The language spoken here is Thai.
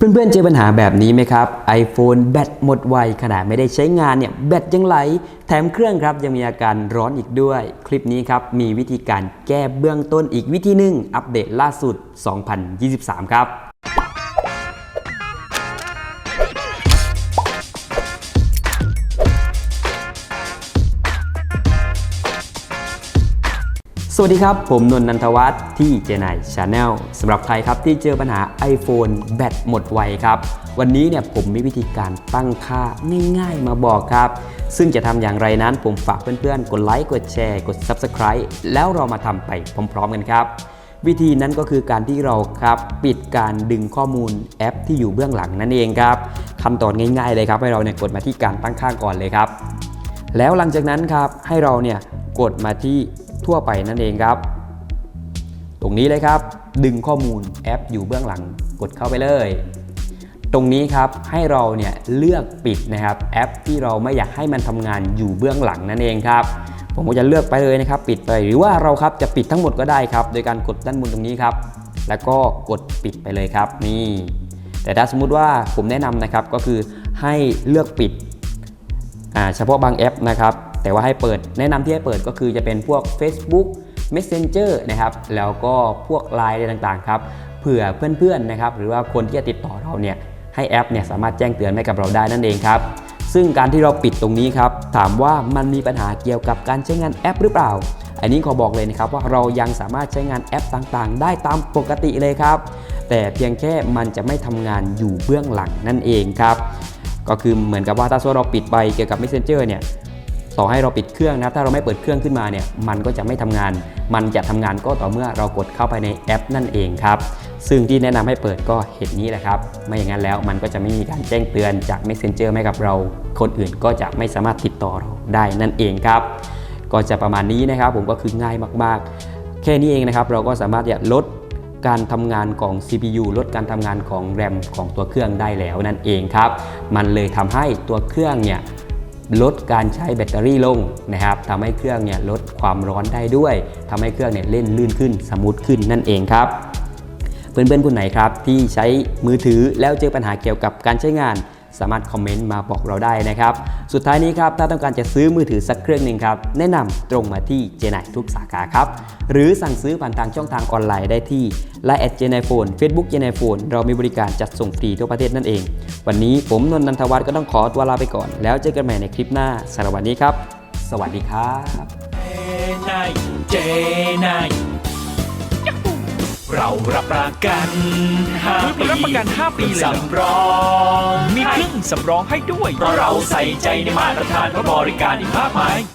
เพื่อนๆเจอปัญหาแบบนี้ไหมครับ iPhone แบตหมดไวขนาดไม่ได้ใช้งานเนี่ยแบตยังไหล แถมเครื่องครับยังมีอาการร้อนอีกด้วย คลิปนี้ครับมีวิธีการแก้เบื้องต้นอีกวิธีหนึ่งอัปเดตล่าสุด 2023 ครับ วัสดีครับ ผมนนท์นันทวัฒน์ที่เจนายชาแนลสำหรับใครครับที่เจอปัญหา iPhone แบตหมดไวครับ วันนี้เนี่ยผมมีวิธีการตั้งค่าง่ายๆมาบอกครับ ซึ่งจะทำอย่างไรนั้นผมฝากเพื่อนๆ กดไลค์กดแชร์กด Subscribe แล้วเรามาทำไปพร้อมๆกันครับ วิธีนั้นก็คือการที่เราครับปิดการดึงข้อมูลแอปที่อยู่เบื้องหลังนั่นเองครับขั้นตอนง่ายๆเลยครับให้เราเนี่ยกดมาที่การตั้งค่าก่อนเลยครับ แล้วหลังจากนั้นครับให้เราเนี่ยกดมาที่ ทั่วไปนั่นเองครับ ตรงนี้เลยครับ ดึงข้อมูลแอปอยู่เบื้องหลังกดเข้าไปเลย ตรงนี้ครับให้เราเนี่ยเลือกปิดนะครับแอปที่เราไม่อยากให้มันทำงานอยู่เบื้องหลังนั่นเองครับผมก็จะเลือกไปเลยนะครับ ปิดไปหรือว่าเราครับจะปิดทั้งหมดก็ได้ครับ โดยการกดด้านบนตรงนี้ครับ แล้วก็กดปิดไปเลยครับนี่แต่ถ้าสมมุติว่าผมแนะนำนะครับก็คือให้เลือกปิดเฉพาะบางแอปนะครับ แต่ว่าให้เปิดแนะนำที่ให้เปิดก็คือจะเป็นพวก Facebook Messenger นะครับแล้วก็พวก Line อะไรต่างๆครับเผื่อเพื่อนๆนะครับหรือว่าคนที่จะติดต่อเราเนี่ยให้แอปเนี่ยสามารถแจ้งเตือนให้กับเราได้นั่นเองครับซึ่งการที่เราปิดตรงนี้ครับถามว่ามันมีปัญหาเกี่ยวกับการใช้งานแอปหรือเปล่า อันนี้ขอบอกเลยนะครับว่าเรายังสามารถใช้งานแอปต่างๆ ได้ตามปกติเลยครับ แต่เพียงแค่มันจะไม่ทำงานอยู่เบื้องหลังนั่นเองครับก็คือเหมือนกับว่าถ้าสมมติเราปิดไปเกี่ยวกับ Messenger เนี่ย ต่อให้เราปิดเครื่องนะครับถ้าเราไม่เปิดเครื่องขึ้นมาเนี่ยมันก็จะไม่ทำงาน มันจะทำงานก็ต่อเมื่อเรากดเข้าไปในแอปนั่นเองครับซึ่งที่แนะนำให้เปิดก็เหตุนี้แหละครับ ไม่อย่างนั้นแล้วมันก็จะไม่มีการแจ้งเตือนจาก Messenger ให้กับเรา คนอื่นก็จะไม่สามารถติดต่อเราได้นั่นเองครับ ก็จะประมาณนี้นะครับ ผมก็คือง่ายมากๆ แค่นี้เองนะครับ เราก็สามารถจะลดการทำงานของ CPU ลดการทำงานของ RAM ของตัวเครื่องได้แล้วนั่นเองครับ มันเลยทำให้ตัวเครื่องเนี่ย ลดการใช้แบตเตอรี่ลงนะครับทำให้เครื่องเนี่ยลดความร้อนได้ด้วยทำให้เครื่องเนี่ยเล่นลื่นขึ้นสมูทขึ้นนั่นเองครับ เพื่อนๆคนไหนครับที่ใช้มือถือแล้วเจอปัญหาเกี่ยวกับการใช้งาน สามารถคอมเมนต์มาบอกเราได้นะครับ สุดท้ายนี้ครับ ถ้าต้องการจะซื้อมือถือสักเครื่องหนึ่งครับ แนะนำตรงมาที่เจไนทุกสาขาครับ หรือสั่งซื้อผ่านทางช่องทางออนไลน์ได้ที่ Line แอดเจไนโฟนเฟซบุ๊กเจไนโฟนเรามีบริการจัดส่งฟรีทั่วประเทศนั่นเอง วันนี้ผมนนท์นันทวัฒน์ก็ต้องขอตัวลาไปก่อน แล้วเจอกันใหม่ในคลิปหน้าสำหรับวันนี้ครับ สวัสดีครับนายเจนายเรารับประกัน5ปีรับประกัน 5 ปีเลยเหรอสำรองมีเครื่องสำรองให้ด้วย เพราะเราใส่ใจในมาตรฐานและบริการอีกมากมาย